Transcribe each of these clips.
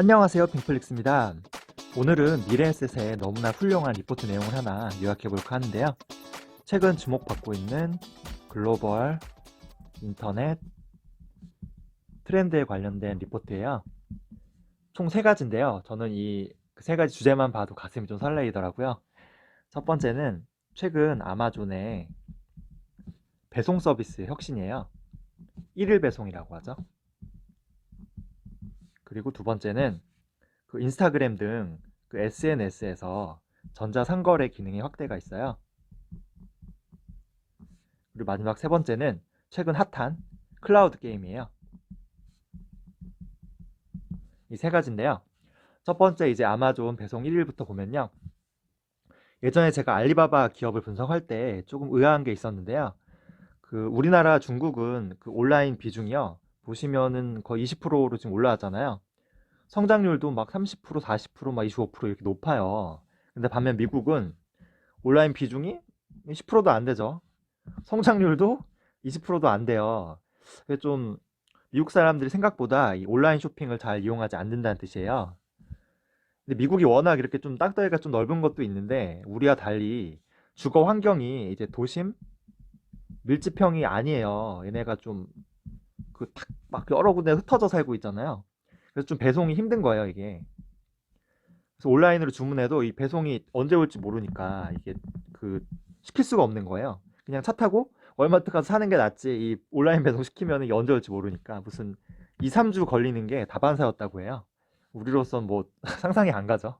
안녕하세요 핑플릭스입니다. 오늘은 미래에셋의 너무나 훌륭한 리포트 내용을 하나 요약해 볼까 하는데요. 최근 주목받고 있는 글로벌 인터넷 트렌드에 관련된 리포트예요. 총 세 가지인데요. 저는 이 세 가지 주제만 봐도 가슴이 좀 설레이더라고요. 첫 번째는 최근 아마존의 배송 서비스 혁신이에요. 1일 배송이라고 하죠 그리고 두 번째는 그 인스타그램 등 그 SNS에서 전자상거래 기능의 확대가 있어요. 그리고 마지막 세 번째는 최근 핫한 클라우드 게임이에요. 이 세 가지인데요. 첫 번째 이제 아마존 배송 1일부터 보면요. 예전에 제가 알리바바 기업을 분석할 때 조금 의아한 게 있었는데요. 그 우리나라 중국은 그 온라인 비중이요. 보시면은 거의 20%로 지금 올라왔잖아요. 성장률도 막 30%, 40%, 막 25% 이렇게 높아요. 근데 반면 미국은 온라인 비중이 10%도 안 되죠. 성장률도 20%도 안 돼요. 좀 미국 사람들이 생각보다 이 온라인 쇼핑을 잘 이용하지 않는다는 뜻이에요. 근데 미국이 워낙 이렇게 좀 땅덩이가 좀 넓은 것도 있는데 우리와 달리 주거 환경이 이제 도심 밀집형이 아니에요. 얘네가 좀 그막 여러 군데 흩어져 살고 있잖아요. 그래서 좀 배송이 힘든 거예요, 이게. 그래서 온라인으로 주문해도 이 배송이 언제 올지 모르니까 이게 그 시킬 수가 없는 거예요. 그냥 차 타고 월마트 가서 사는 게 낫지 이 온라인 배송 시키면 이게 언제 올지 모르니까 무슨 2, 3주 걸리는 게 다반사였다고 해요. 우리로선 뭐 상상이 안 가죠.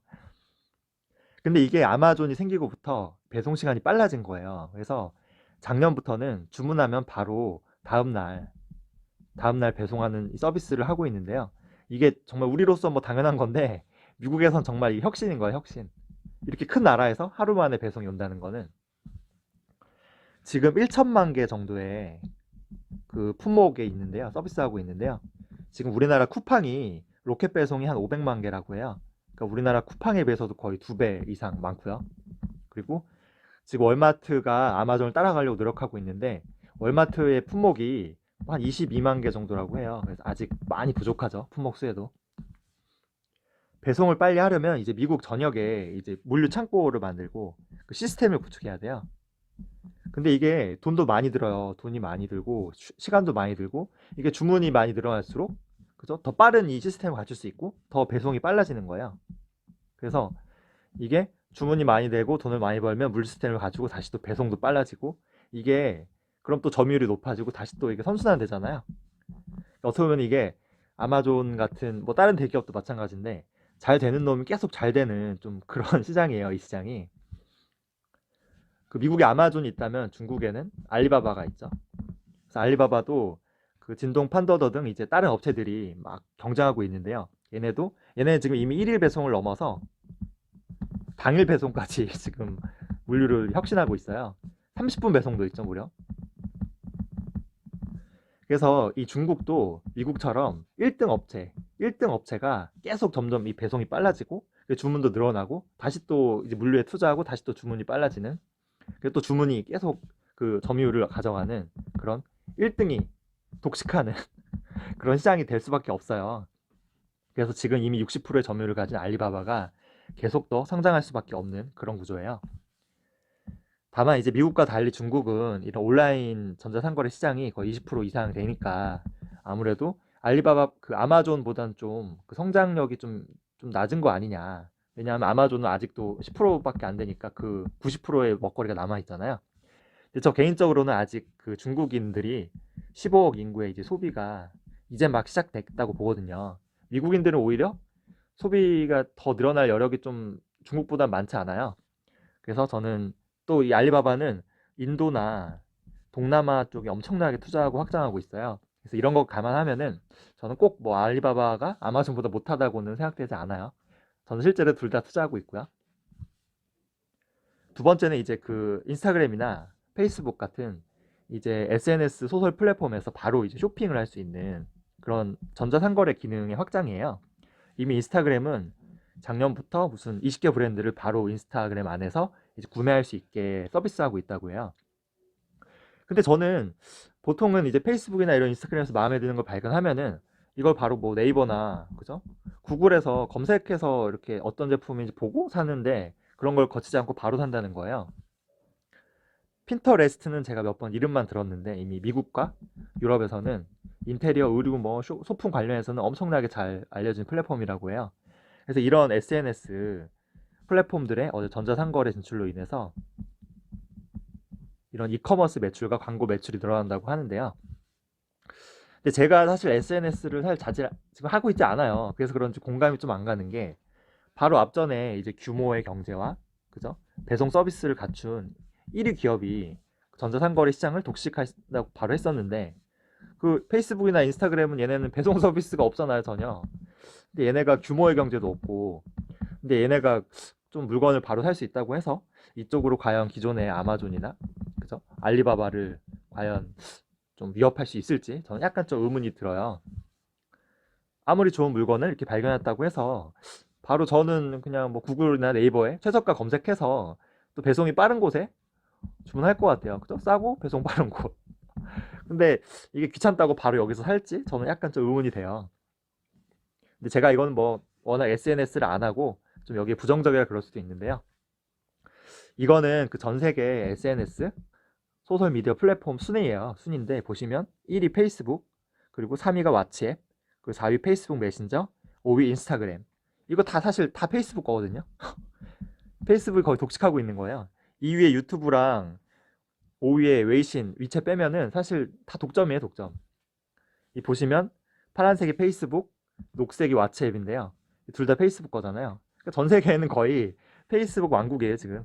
근데 이게 아마존이 생기고부터 배송 시간이 빨라진 거예요. 그래서 작년부터는 주문하면 바로 다음 날 다음날 배송하는 이 서비스를 하고 있는데요. 이게 정말 우리로서 뭐 당연한 건데 미국에선 정말 이 혁신인 거예요, 혁신. 이렇게 큰 나라에서 하루 만에 배송이 온다는 거는 지금 1천만 개 정도의 그 품목에 있는데요. 서비스하고 있는데요. 지금 우리나라 쿠팡이 로켓 배송이 한 500만 개라고 해요. 그러니까 우리나라 쿠팡에 비해서도 거의 두 배 이상 많고요. 그리고 지금 월마트가 아마존을 따라가려고 노력하고 있는데 월마트의 품목이 한 22만 개 정도라고 해요. 그래서 아직 많이 부족하죠. 품목 수에도. 배송을 빨리 하려면 이제 미국 전역에 이제 물류 창고를 만들고 그 시스템을 구축해야 돼요. 근데 이게 돈도 많이 들어요. 돈이 많이 들고 시- 시간도 많이 들고 이게 주문이 많이 늘어날수록 그죠? 더 빠른 이 시스템을 갖출 수 있고 더 배송이 빨라지는 거예요. 그래서 이게 주문이 많이 되고 돈을 많이 벌면 물류 시스템을 가지고 다시 또 배송도 빨라지고 이게 그럼 또 점유율이 높아지고 다시 또 이게 선순환 되잖아요. 어떻게 보면 이게 아마존 같은 뭐 다른 대기업도 마찬가지인데 잘 되는 놈이 계속 잘 되는 좀 그런 시장이에요, 이 시장이. 그 미국에 아마존이 있다면 중국에는 알리바바가 있죠. 그래서 알리바바도 그 진동 판더더 등 이제 다른 업체들이 막 경쟁하고 있는데요. 얘네도 얘네 지금 이미 1일 배송을 넘어서 당일 배송까지 지금 물류를 혁신하고 있어요. 30분 배송도 있죠, 무려. 그래서 이 중국도 미국처럼 1등 업체, 1등 업체가 계속 점점 이 배송이 빨라지고 그 주문도 늘어나고 다시 또 이제 물류에 투자하고 다시 또 주문이 빨라지는 그리고 또 주문이 계속 그 점유율을 가져가는 그런 1등이 독식하는 그런 시장이 될 수밖에 없어요. 그래서 지금 이미 60%의 점유율을 가진 알리바바가 계속 더 성장할 수밖에 없는 그런 구조예요. 다만 이제 미국과 달리 중국은 이런 온라인 전자상거래 시장이 거의 20% 이상 되니까 아무래도 알리바바 그 아마존보다는 좀그 성장력이 좀, 좀 낮은 거 아니냐. 왜냐하면 아마존은 아직도 10%밖에 안 되니까 그 90%의 먹거리가 남아 있잖아요. 근데 저 개인적으로는 아직 그 중국인들이 15억 인구의 이제 소비가 이제 막 시작됐다고 보거든요. 미국인들은 오히려 소비가 더 늘어날 여력이 좀 중국보다 많지 않아요. 그래서 저는 또 이 알리바바는 인도나 동남아 쪽에 엄청나게 투자하고 확장하고 있어요. 그래서 이런 거 감안하면은 저는 꼭 뭐 알리바바가 아마존보다 못하다고는 생각되지 않아요. 저는 실제로 둘 다 투자하고 있고요. 두 번째는 이제 그 인스타그램이나 페이스북 같은 이제 SNS 소설 플랫폼에서 바로 이제 쇼핑을 할 수 있는 그런 전자상거래 기능의 확장이에요. 이미 인스타그램은 작년부터 무슨 20개 브랜드를 바로 인스타그램 안에서 이제 구매할 수 있게 서비스하고 있다고 해요. 근데 저는 보통은 이제 페이스북이나 이런 인스타그램에서 마음에 드는 걸 발견하면은 이걸 바로 뭐 네이버나 그죠? 구글에서 검색해서 이렇게 어떤 제품인지 보고 사는데 그런 걸 거치지 않고 바로 산다는 거예요. 핀터레스트는 제가 몇 번 이름만 들었는데 이미 미국과 유럽에서는 인테리어, 의류, 뭐 쇼- 소품 관련해서는 엄청나게 잘 알려진 플랫폼이라고 해요. 그래서 이런 SNS 플랫폼들의 어제 전자상거래 진출로 인해서 이런 이커머스 매출과 광고 매출이 늘어난다고 하는데요. 근데 제가 사실 SNS를 사실 자주 지금 하고 있지 않아요. 그래서 그런지 공감이 좀 안 가는 게 바로 앞전에 이제 규모의 경제와 그죠? 배송 서비스를 갖춘 1위 기업이 전자상거래 시장을 독식한다고 바로 했었는데 그 페이스북이나 인스타그램은 얘네는 배송 서비스가 없잖아요 전혀. 근데 얘네가 규모의 경제도 없고 근데 얘네가 좀 물건을 바로 살 수 있다고 해서 이쪽으로 과연 기존의 아마존이나 그죠? 알리바바를 과연 좀 위협할 수 있을지 저는 약간 좀 의문이 들어요. 아무리 좋은 물건을 이렇게 발견했다고 해서 바로 저는 그냥 뭐 구글이나 네이버에 최저가 검색해서 또 배송이 빠른 곳에 주문할 것 같아요. 그죠? 싸고 배송 빠른 곳. 근데 이게 귀찮다고 바로 여기서 살지? 저는 약간 좀 의문이 돼요. 근데 제가 이건 뭐 워낙 SNS를 안 하고 좀 여기에 부정적이라 그럴 수도 있는데요. 이거는 그 전 세계 SNS 소셜 미디어 플랫폼 순위예요. 순위인데 보시면 1위 페이스북, 그리고 3위가 왓츠앱, 그리고 4위 페이스북 메신저, 5위 인스타그램. 이거 다 사실 다 페이스북 거거든요. 페이스북이 거의 독식하고 있는 거예요. 2위에 유튜브랑 5위에 웨이신, 위챗 빼면은 사실 다 독점이에요, 독점. 이 보시면 파란색이 페이스북, 녹색이 왓츠앱인데요. 둘 다 페이스북 거잖아요. 그러니까 전 세계에는 거의 페이스북 왕국이에요, 지금.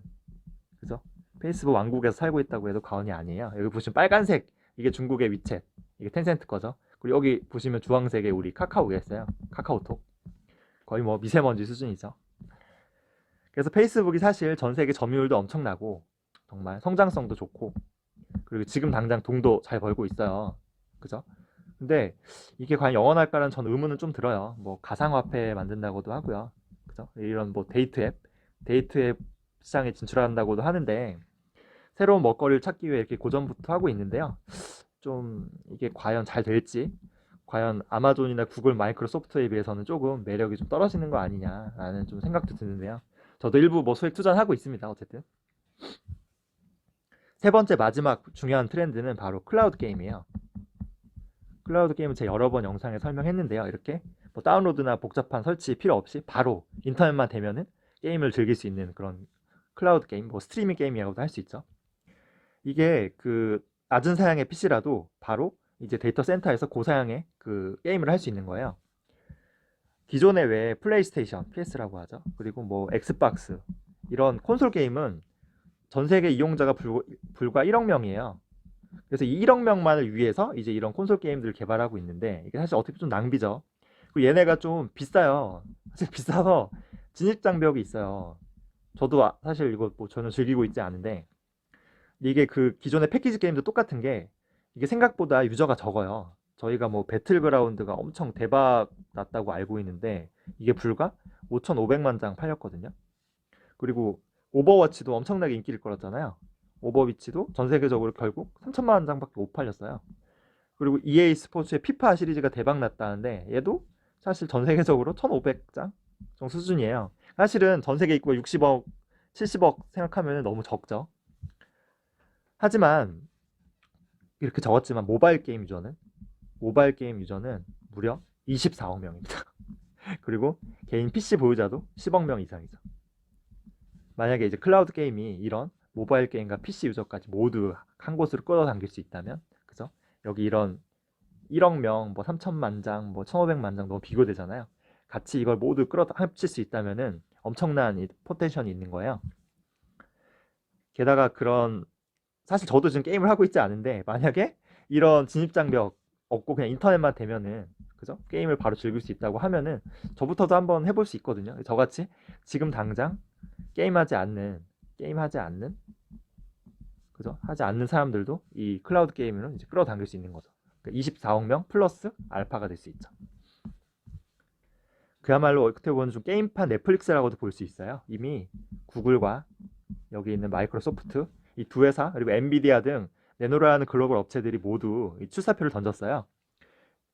그죠? 페이스북 왕국에서 살고 있다고 해도 과언이 아니에요. 여기 보시면 빨간색 이게 중국의 위챗, 이게 텐센트 거죠. 그리고 여기 보시면 주황색의 우리 카카오가 있어요. 카카오톡. 거의 뭐 미세먼지 수준이죠. 그래서 페이스북이 사실 전 세계 점유율도 엄청나고 정말 성장성도 좋고 그리고 지금 당장 돈도 잘 벌고 있어요. 그죠? 근데 이게 과연 영원할까라는 전 의문은 좀 들어요. 뭐 가상화폐 만든다고도 하고요. 그죠? 이런 뭐 데이트 앱, 데이트 앱 시장에 진출한다고도 하는데 새로운 먹거리를 찾기 위해 이렇게 고전부터 하고 있는데요. 좀 이게 과연 잘 될지, 과연 아마존이나 구글, 마이크로소프트에 비해서는 조금 매력이 좀 떨어지는 거 아니냐라는 좀 생각도 드는데요. 저도 일부 뭐 소액 투자는 하고 있습니다. 어쨌든 세 번째 마지막 중요한 트렌드는 바로 클라우드 게임이에요. 클라우드 게임은 제가 여러 번 영상에 설명했는데요. 이렇게 뭐 다운로드나 복잡한 설치 필요 없이 바로 인터넷만 되면은 게임을 즐길 수 있는 그런 클라우드 게임, 뭐 스트리밍 게임이라고도 할 수 있죠. 이게 그 낮은 사양의 PC라도 바로 이제 데이터 센터에서 고사양의 그 게임을 할 수 있는 거예요. 기존에 왜 플레이스테이션, PS라고 하죠. 그리고 뭐 엑스박스 이런 콘솔 게임은 전 세계 이용자가 불과, 불과 1억 명이에요. 그래서 이 1억 명만을 위해서 이제 이런 콘솔 게임들을 개발하고 있는데 이게 사실 어떻게 좀 낭비죠. 그리고 얘네가 좀 비싸요. 사실 비싸서 진입 장벽이 있어요. 저도 아- 사실 이거 뭐 저는 즐기고 있지 않은데 이게 그 기존의 패키지 게임도 똑같은 게 이게 생각보다 유저가 적어요. 저희가 뭐 배틀그라운드가 엄청 대박 났다고 알고 있는데 이게 불과 5,500만 장 팔렸거든요. 그리고 오버워치도 엄청나게 인기를 끌었잖아요. 오버위치도 전 세계적으로 결국 3천만 장밖에 못 팔렸어요. 그리고 EA 스포츠의 피파 시리즈가 대박 났다는데 얘도 사실 전 세계적으로 1,500장 정도 수준이에요. 사실은 전 세계 인구가 60억, 70억 생각하면 너무 적죠. 하지만 이렇게 적었지만 모바일 게임 유저는 모바일 게임 유저는 무려 24억 명입니다. 그리고 개인 PC 보유자도 10억 명 이상이죠. 만약에 이제 클라우드 게임이 이런 모바일 게임과 PC 유저까지 모두 한 곳으로 끌어당길 수 있다면, 그죠? 여기 이런 1억 명, 뭐 3천만 장, 뭐 1,500만 장 너무 비교되잖아요. 같이 이걸 모두 끌어 합칠 수 있다면은 엄청난 이 포텐션이 있는 거예요. 게다가 그런 사실 저도 지금 게임을 하고 있지 않은데 만약에 이런 진입 장벽 없고 그냥 인터넷만 되면은 그죠? 게임을 바로 즐길 수 있다고 하면은 저부터도 한번 해볼 수 있거든요. 저같이 지금 당장 게임하지 않는 게임하지 않는 그죠? 하지 않는 사람들도 이 클라우드 게임으로 이제 끌어당길 수 있는 거죠. 그러니까 24억 명 플러스 알파가 될 수 있죠. 그야말로 어떻게 보면 좀 게임판 넷플릭스라고도 볼 수 있어요. 이미 구글과 여기 있는 마이크로소프트 이 두 회사 그리고 엔비디아 등 내노라는 글로벌 업체들이 모두 이 출사표를 던졌어요.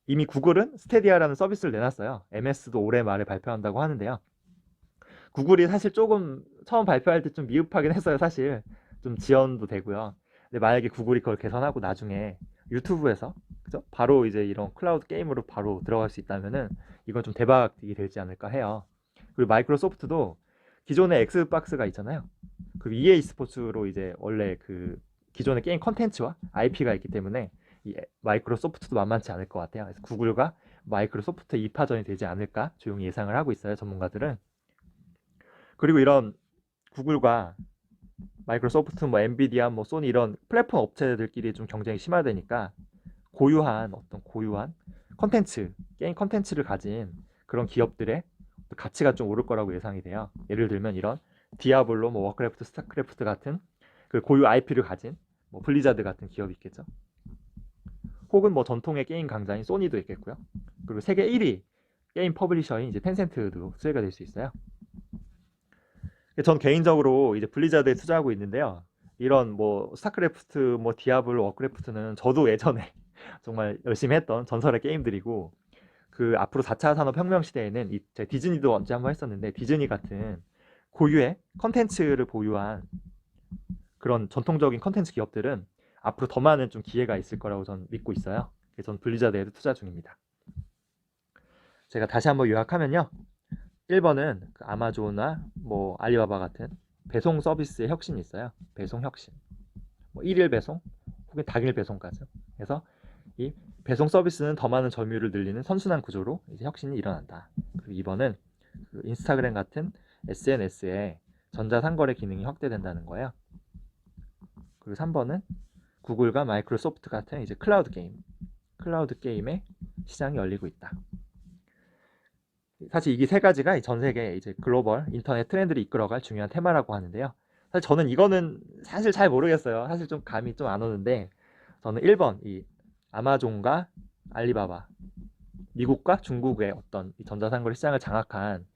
이미 구글은 스테디아라는 서비스를 내놨어요. MS도 올해 말에 발표한다고 하는데요. 구글이 사실 조금 처음 발표할 때 좀 미흡하긴 했어요, 사실. 좀 지연도 되고요. 근데 만약에 구글이 그걸 개선하고 나중에 유튜브에서 그죠? 바로 이제 이런 클라우드 게임으로 바로 들어갈 수 있다면은 이건 좀 대박이 되지 않을까 해요. 그리고 마이크로소프트도 기존의 엑스박스가 있잖아요. 그리고 EA 스포츠로 이제 원래 그 기존의 게임 컨텐츠와 IP가 있기 때문에 이 마이크로소프트도 만만치 않을 것 같아요. 그래서 구글과 마이크로소프트 이파전이 되지 않을까 조용히 예상을 하고 있어요. 전문가들은. 그리고 이런 구글과 마이크로소프트, 뭐 엔비디아, 뭐 소니 이런 플랫폼 업체들끼리 좀 경쟁이 심화되니까 고유한 어떤 고유한 컨텐츠, 게임 컨텐츠를 가진 그런 기업들의 가치가 좀 오를 거라고 예상이 돼요. 예를 들면 이런 디아블로, 뭐 워크래프트, 스타크래프트 같은 그 고유 IP를 가진 뭐 블리자드 같은 기업이 있겠죠. 혹은 뭐 전통의 게임 강자인 소니도 있겠고요. 그리고 세계 1위 게임 퍼블리셔인 이제 텐센트도 수혜가 될 수 있어요. 전 개인적으로 이제 블리자드에 투자하고 있는데요. 이런 뭐 스타크래프트, 뭐 디아블로, 워크래프트는 저도 예전에 정말 열심히 했던 전설의 게임들이고 그 앞으로 4차 산업혁명 시대에는 이 제가 디즈니도 언제 한번 했었는데 디즈니 같은 고유의 컨텐츠를 보유한 그런 전통적인 컨텐츠 기업들은 앞으로 더 많은 좀 기회가 있을 거라고 전 믿고 있어요. 그래서 전 블리자드에도 투자 중입니다. 제가 다시 한번 요약하면요. 1번은 그 아마존이나 뭐 알리바바 같은 배송 서비스의 혁신이 있어요. 배송 혁신. 뭐 일일 배송 혹은 당일 배송까지. 그래서 이 배송 서비스는 더 많은 점유율을 늘리는 선순환 구조로 이제 혁신이 일어난다. 그리고 2번은 그 인스타그램 같은 SNS에 전자상거래 기능이 확대된다는 거예요. 그리고 3번은 구글과 마이크로소프트 같은 이제 클라우드 게임, 클라우드 게임의 시장이 열리고 있다. 사실 이게 세 가지가 전 세계 이제 글로벌 인터넷 트렌드를 이끌어갈 중요한 테마라고 하는데요. 사실 저는 이거는 사실 잘 모르겠어요. 사실 좀 감이 좀 안 오는데 저는 1번 이 아마존과 알리바바 미국과 중국의 어떤 이 전자상거래 시장을 장악한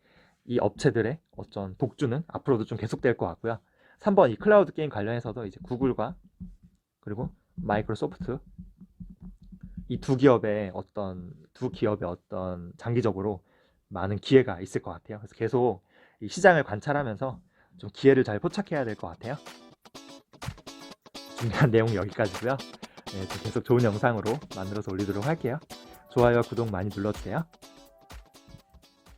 이 업체들의 어떤 독주는 앞으로도 좀 계속될 것 같고요. 3번 이 클라우드 게임 관련해서도 이제 구글과 그리고 마이크로소프트 이 두 기업의 어떤 두 기업의 어떤 장기적으로 많은 기회가 있을 것 같아요. 그래서 계속 이 시장을 관찰하면서 좀 기회를 잘 포착해야 될 것 같아요. 준비한 내용 여기까지고요. 네, 좀 계속 좋은 영상으로 만들어서 올리도록 할게요. 좋아요와 구독 많이 눌러주세요.